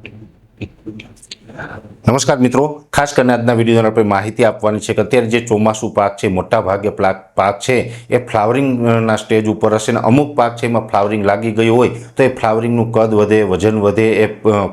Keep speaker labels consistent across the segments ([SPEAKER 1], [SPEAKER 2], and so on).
[SPEAKER 1] হবে નમસ્કાર મિત્રો. ખાસ કરીને આજના વિડીયોની આપણે માહિતી આપવાની છે કે અત્યારે જે ચોમાસું પાક છે, મોટા ભાગે પાક છે, એ ફ્લાવરિંગના સ્ટેજ ઉપર હશે ને અમુક પાક છે એમાં ફ્લાવરિંગ લાગી ગયું હોય તો એ ફ્લાવરિંગનું કદ વધે, વજન વધે, એ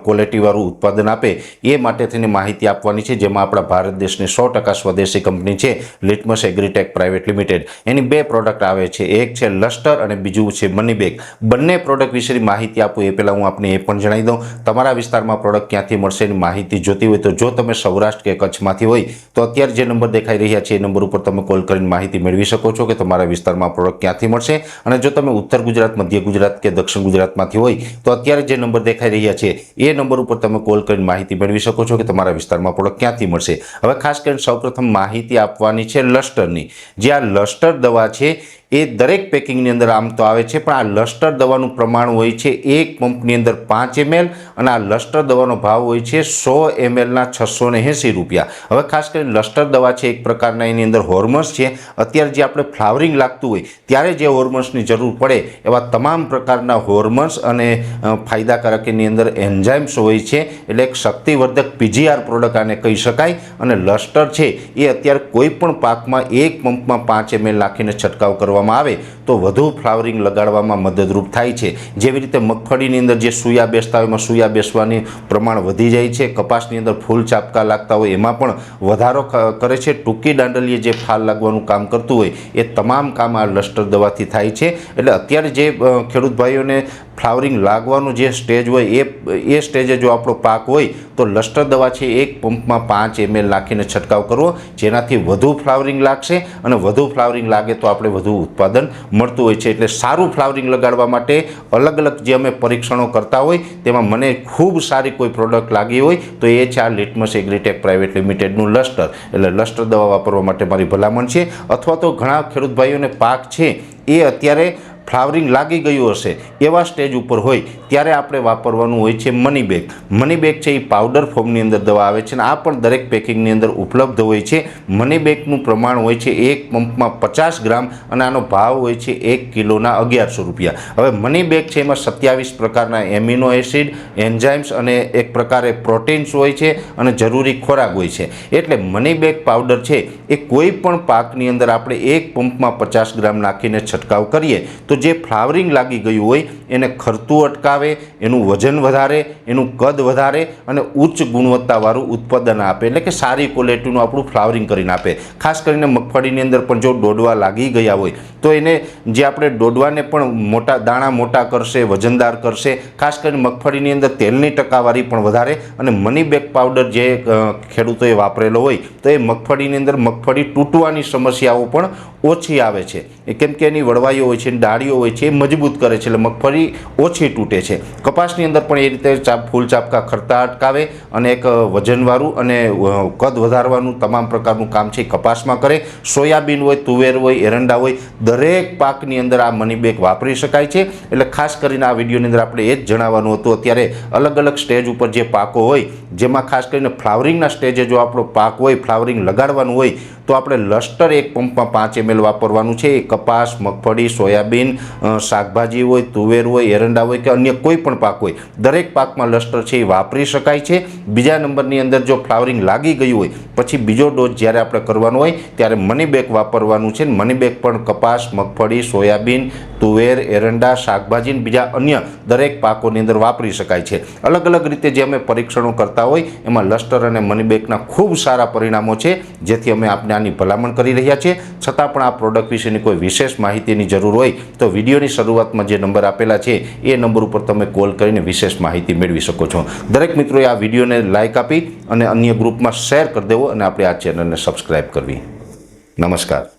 [SPEAKER 1] ક્વોલિટીવાળું ઉત્પાદન આપે એ માટે થઈને માહિતી આપવાની છે, જેમાં આપણા ભારત દેશની સો ટકા સ્વદેશી કંપની છે, લિટમસ એગ્રીટેક પ્રાઇવેટ લિમિટેડ. એની બે પ્રોડક્ટ આવે છે, એક છે લસ્ટર અને બીજું છે મનીબેગ. બંને પ્રોડક્ટ વિશેની માહિતી આપું એ પહેલાં હું આપને એ પણ જણાવી દઉં. તમારા વિસ્તારમાં પ્રોડક્ટ ક્યાંથી મળશે એની માહિતી જોતી હોય તો જો તમે સૌરાષ્ટ્ર કે કચ્છમાંથી હોય, તો અત્યારે જે નંબર દેખાઈ રહ્યા છે એ નંબર ઉપર તમે કોલ કરીને માહિતી મેળવી શકો છો કે તમારા વિસ્તારમાં પ્રોડક્ટ ક્યાંથી મળશે. અને જો તમે ઉત્તર ગુજરાત, મધ્ય ગુજરાત કે દક્ષિણ ગુજરાતમાંથી હોય, તો અત્યારે જે નંબર દેખાઈ રહ્યા છે એ નંબર ઉપર તમે કોલ કરીને માહિતી મેળવી શકો છો કે તમારા વિસ્તારમાં પ્રોડક્ટ ક્યાંથી મળશે. હવે ખાસ કરીને સૌપ્રથમ માહિતી આપવાની છે લસ્ટરની. જે આ લસ્ટર દવા છે એ દરેક પેકિંગની અંદર આમ તો આવે છે, પણ આ લસ્ટર દવાનું પ્રમાણ હોય છે એક પંપની અંદર પાંચ એમએલ અને આ લસ્ટર દવાનો ભાવ હોય છે સો એમએલના છસો ને એંસી રૂપિયા. હવે ખાસ કરીને લસ્ટર દવા છે એક પ્રકારના, એની અંદર હોર્મોન્સ છે. અત્યારે જે આપણે ફ્લાવરિંગ લાગતું હોય, ત્યારે જે હોર્મોન્સની જરૂર પડે, એવા તમામ પ્રકારના હોર્મોન્સ અને ફાયદાકારક એની અંદર એન્ઝાઇમ્સ હોય છે. એટલે એક શક્તિવર્ધક પીજીઆર પ્રોડક્ટ આને કહી શકાય. અને લસ્ટર છે, એ અત્યારે કોઈ પણ પાકમાં એક પંપમાં પાંચ એમએલ નાખીને છંટકાવ કરવામાં આવે, તો વધુ ફ્લાવરિંગ લગાડવામાં મદદરૂપ થાય છે. જેવી રીતે મગફળીની અંદર જે સૂયા બેસતા હોય, એમાં સૂયા બેસવાની પ્રમાણ વધી જાય છે. કપાસની અંદર ફૂલ ચાપકા લાગતા હોય, એમાં પણ વધારો કરે છે. ટૂંકી દાંડલીએ જે ફાલ લાગવાનું કામ કરતું હોય, એ તમામ કામ આ લસ્ટર દવાથી થાય છે. એટલે અત્યારે જે ખેડૂત ભાઈઓને ફ્લાવરિંગ લાગવાનું જે સ્ટેજ હોય, એ એ સ્ટેજે જો આપણો પાક હોય, તો લસ્ટર દવા છે એક પંપમાં પાંચ એમએલ નાખીને છંટકાવ કરવો, જેનાથી વધુ ફ્લાવરિંગ લાગશે અને વધુ ફ્લાવરિંગ લાગે તો આપણે વધુ ઉત્પાદન મળતું હોય છે એટલે સારું ફ્લાવરિંગ લગાડવા માટે અલગ અલગ જે અમે પરીક્ષણો કરતા હોય તેમાં મને ખૂબ સારી કોઈ પ્રોડક્ટ લાગી હોય તો એ છે આ લિટમસ એગ્રીટેક પ્રાઇવેટ લિમિટેડનું લસ્ટર. એટલે લસ્ટર દવા વાપરવા માટે મારી ભલામણ છે. અથવા તો ઘણા ખેડૂત ભાઈઓને પાક છે એ અત્યારે ફ્લાવરિંગ લાગી ગયું હશે એવા સ્ટેજ ઉપર હોય ત્યારે આપણે વાપરવાનું હોય છે મની બેગ. મની બેગ છે એ પાવડર ફોર્મની અંદર દવા આવે છે અને આ પણ દરેક પેકિંગની અંદર ઉપલબ્ધ હોય છે. મની બેગનું પ્રમાણ હોય છે એક પંપમાં પચાસ ગ્રામ અને આનો ભાવ હોય છે એક કિલોના અગિયારસો રૂપિયા. હવે મની બેગ છે એમાં સત્યાવીસ પ્રકારના એમિનો એસિડ, એન્ઝાઇમ્સ અને એક પ્રકારે પ્રોટીન્સ હોય છે અને જરૂરી ખોરાક હોય છે. એટલે મની બેગ પાવડર છે એ કોઈ પણ પાકની અંદર આપણે એક પંપમાં પચાસ ગ્રામ નાખીને છંટકાવ કરીએ તો જે ફ્લાવરિંગ લાગી ગયું હોય, એને ખરતું અટકાવે, એનું વજન વધારે, એનું કદ વધારે અને ઉચ્ચ ગુણવત્તાવાળું ઉત્પાદન આપે. એટલે કે સારી ક્વોલિટીનું આપણું ફ્લાવરિંગ કરીને આપે. ખાસ કરીને મગફળીની અંદર પણ જો ડોડવા લાગી ગયા હોય, તો એને જે આપણે ડોડવાને પણ મોટા, દાણા મોટા કરશે, વજનદાર કરશે, ખાસ કરીને મગફળીની અંદર તેલની ટકાવારી પણ વધારે અને મની બેગ પાવડર જે ખેડૂતોએ વાપરેલો હોય, તો એ મગફળીની અંદર મગફળી તૂટવાની સમસ્યાઓ પણ ઓછી આવે છે. કેમ કે એની વળવાઈઓ હોય છે ડાળીઓ હોય છે મજબૂત કરે છે એટલે મગફળી ઓછી તૂટે છે. કપાસની અંદર પણ એ રીતે ચાપ ફૂલ ચાપકા ખરતા અટકાવે અને એક વજનવાળું અને કદ વધારવાનું તમામ પ્રકારનું કામ છે કપાસમાં કરે. સોયાબીન હોય, તુવેર હોય, એરંડા હોય, દરેક પાકની અંદર આ મની બેગ વાપરી શકાય છે. એટલે ખાસ કરીને આ વિડીયોની અંદર આપણે એ જ જણાવવાનું હતું. અત્યારે અલગ અલગ સ્ટેજ ઉપર જે પાકો હોય, જેમાં ખાસ કરીને ફ્લાવરિંગના સ્ટેજે જો આપણો પાક હોય, ફ્લાવરિંગ લગાડવાનું હોય તો આપણે લસ્ટર એક પંપમાં પાંચ એમએલ વાપરવાનું છે. એ કપાસ, મગફળી, સોયાબીન શાકભાજી હોય, તુવેર હોય, એરંડા હોય કે અન્ય કોઈ પણ પાક હોય, દરેક પાકમાં લસ્ટર છે એ વાપરી શકાય છે. બીજા નંબરની અંદર જો ફ્લાવરિંગ લાગી ગયું હોય, પછી બીજો ડોઝ જ્યારે આપણે કરવાનો હોય, ત્યારે મની બેગ વાપરવાનું છે. મની બેગ પણ કપાસ, મગફળી, સોયાબીન તુવેર, એરંડા, શાકભાજી બીજા અન્ય દરેક પાકોની અંદર વાપરી શકાય છે. અલગ અલગ રીતે જે અમે પરીક્ષણો કરતા હોય, એમાં લસ્ટર અને મની બેગના ખૂબ સારા પરિણામો છે, જેથી અમે આપને આની ભલામણ કરી રહ્યા છીએ. છતાં પણ આ પ્રોડક્ટ વિશેની કોઈ વિશેષ માહિતીની જરૂર હોય, તો વિડીયોની શરૂઆતમાં જે નંબર આપેલા છે, એ નંબર ઉપર તમે કોલ કરીને વિશેષ માહિતી મેળવી શકો છો. દરેક મિત્રોએ આ વિડીયોને લાઇક આપી અને અન્ય ગ્રુપમાં શેર કરી દેવો અને આપણે આ ચેનલને સબસ્ક્રાઈબ કરવી. નમસ્કાર.